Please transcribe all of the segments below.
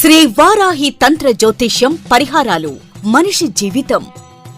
శ్రీ వారాహి తంత్ర జ్యోతిష్యం పరిహారాలు మనిషి జీవితం.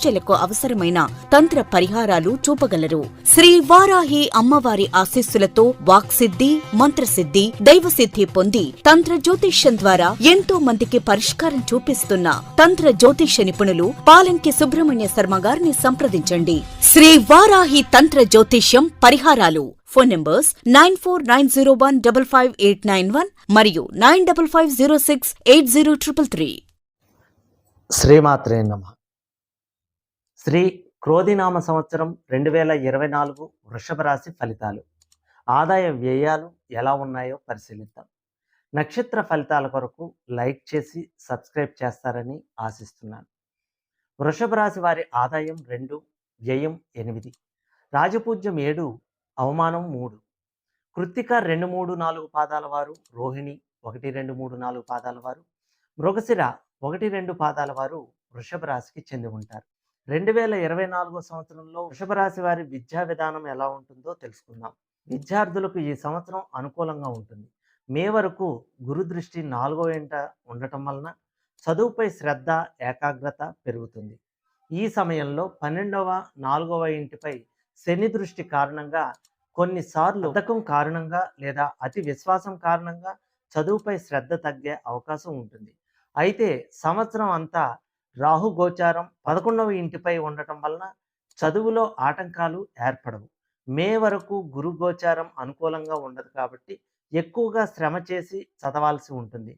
సమస్యలకు అవసరమైన తంత్ర పరిహారాలు చూపగలరు. శ్రీ వారాహి అమ్మవారి ఆశీస్సులతో వాక్సిద్ధి మంత్రసిద్ధి దైవసిద్ధి పొంది తంత్ర జ్యోతిష్యం ద్వారా ఎంతో మందికి పరిష్కారం చూపిస్తున్న తంత్ర జ్యోతిష్య నిపుణులు పాలంకి సుబ్రహ్మణ్య శర్మ గారిని సంప్రదించండి. శ్రీ వారాహి తంత్ర జ్యోతిష్యం పరిహారాలు. Phone numbers nine four nine zero one double five eight nine one మరియు nine double five zero six eight zero triple three. శ్రీమాత్రే నమ. శ్రీ క్రోధినామ సంవత్సరం రెండు వేల ఇరవై నాలుగు వృషభ రాశి ఫలితాలు. ఆదాయ వ్యయాలు ఎలా ఉన్నాయో పరిశీలిద్దాం. నక్షత్ర ఫలితాల కొరకు లైక్ చేసి సబ్స్క్రైబ్ చేస్తారని ఆశిస్తున్నాను. వృషభ రాశి వారి ఆదాయం రెండు వ్యయం ఎనిమిది. రాజపూజ్యం ఏడు అవమానం మూడు. కృత్తిక రెండు మూడు నాలుగు పాదాల వారు రోహిణి ఒకటి రెండు మూడు నాలుగు పాదాల వారు మృగశిర ఒకటి రెండు పాదాల వారు వృషభ రాశికి చెంది ఉంటారు. రెండు వేల ఇరవై నాలుగో సంవత్సరంలో వృషభ రాశి వారి విద్యా విధానం ఎలా ఉంటుందో తెలుసుకుందాం. విద్యార్థులకు ఈ సంవత్సరం అనుకూలంగా ఉంటుంది. మే వరకు గురు దృష్టి నాలుగో ఇంట ఉండటం వలన చదువుపై శ్రద్ధ ఏకాగ్రత పెరుగుతుంది. ఈ సమయంలో పన్నెండవ నాలుగవ ఇంటిపై శని దృష్టి కారణంగా కొన్నిసార్లు పథకం కారణంగా లేదా అతి విశ్వాసం కారణంగా చదువుపై శ్రద్ధ తగ్గే అవకాశం ఉంటుంది. అయితే సంవత్సరం అంతా రాహు గోచారం పదకొండవ ఇంటిపై ఉండటం వలన చదువులో ఆటంకాలు ఏర్పడవు. మే వరకు గురు గోచారం అనుకూలంగా ఉండదు కాబట్టి ఎక్కువగా శ్రమ చేసి చదవాల్సి ఉంటుంది.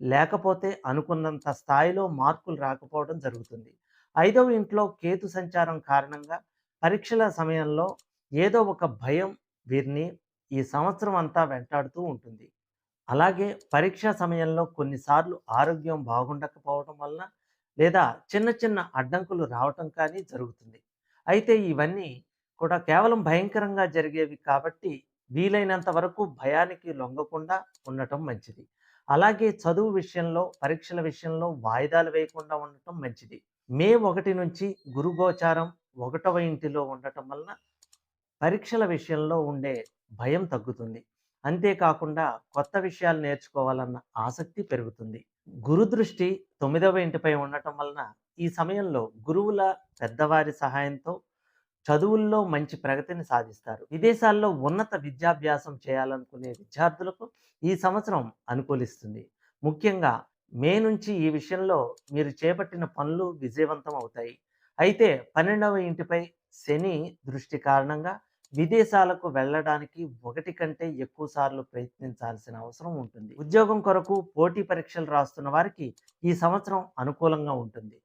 లేకపోతే అనుకున్నంత స్థాయిలో మార్కులు రాకపోవడం జరుగుతుంది. ఐదవ ఇంట్లో కేతు సంచారం కారణంగా పరీక్షల సమయంలో ఏదో ఒక భయం వీరిని ఈ సంవత్సరం అంతా వెంటాడుతూ ఉంటుంది. అలాగే పరీక్ష సమయంలో కొన్నిసార్లు ఆరోగ్యం బాగుండకపోవడం వలన లేదా చిన్న చిన్న అడ్డంకులు రావటం కానీ జరుగుతుంది. అయితే ఇవన్నీ కూడా కేవలం భయంకరంగా జరిగేవి కాబట్టి వీలైనంత వరకు భయానికి లొంగకుండా ఉండటం మంచిది. అలాగే చదువు విషయంలో పరీక్షల విషయంలో వాయిదాలు వేయకుండా ఉండటం మంచిది. మే ఒకటి నుంచి గురుగోచారం ఒకటవ ఇంటిలో ఉండటం వలన పరీక్షల విషయంలో ఉండే భయం తగ్గుతుంది. అంతేకాకుండా కొత్త విషయాలు నేర్చుకోవాలన్న ఆసక్తి పెరుగుతుంది. గురు దృష్టి తొమ్మిదవ ఇంటిపై ఉండటం వలన ఈ సమయంలో గురువుల పెద్దవారి సహాయంతో చదువుల్లో మంచి ప్రగతిని సాధిస్తారు. విదేశాల్లో ఉన్నత విద్యాభ్యాసం చేయాలనుకునే విద్యార్థులకు ఈ సంవత్సరం అనుకూలిస్తుంది. ముఖ్యంగా మే నుంచి ఈ విషయంలో మీరు చేపట్టిన పనులు విజయవంతం అవుతాయి. అయితే పన్నెండవ ఇంటిపై శని దృష్టి కారణంగా విదేశాలకు వెళ్ళడానికి ఒకటి కంటే ఎక్కువ సార్లు ప్రయత్నించాల్సిన అవసరం ఉంటుంది. ఉద్యోగం కొరకు పోటీ పరీక్షలు రాస్తున్న వారికి ఈ సంవత్సరం అనుకూలంగా ఉంటుంది.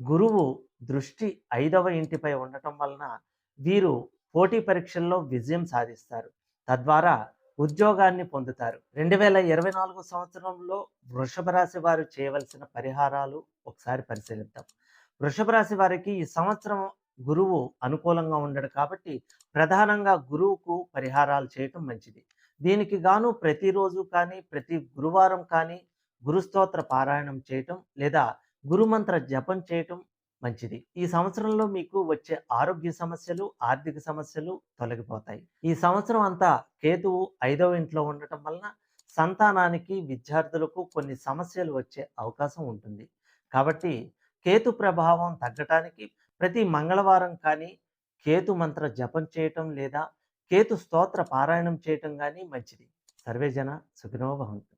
గురువు దృష్టి ఐదవ ఇంటిపై ఉండటం వలన వీరు పోటీ పరీక్షల్లో విజయం సాధిస్తారు. తద్వారా ఉద్యోగాన్ని పొందుతారు. రెండు వేల ఇరవై నాలుగు సంవత్సరంలో వృషభ రాశి వారు చేయవలసిన పరిహారాలు ఒకసారి పరిశీలిద్దాం. వృషభ రాశి వారికి ఈ సంవత్సరం గురువు అనుకూలంగా ఉండడు కాబట్టి ప్రధానంగా గురువుకు పరిహారాలు చేయటం మంచిది. దీనికి గాను ప్రతిరోజు కానీ ప్రతి గురువారం కానీ గురుస్తోత్ర పారాయణం చేయటం లేదా గురుమంత్ర జపం చేయటం మంచిది. ఈ సంవత్సరంలో మీకు వచ్చే ఆరోగ్య సమస్యలు ఆర్థిక సమస్యలు తొలగిపోతాయి. ఈ సంవత్సరం అంతా కేతువు ఐదవ ఇంట్లో ఉండటం వలన సంతానానికి విద్యార్థులకు కొన్ని సమస్యలు వచ్చే అవకాశం ఉంటుంది. కాబట్టి కేతు ప్రభావం తగ్గటానికి ప్రతి మంగళవారం కానీ కేతు మంత్ర జపం చేయటం లేదా కేతు స్తోత్ర పారాయణం చేయటం కానీ మంచిది. సర్వేజన సుఖినో భవంతు.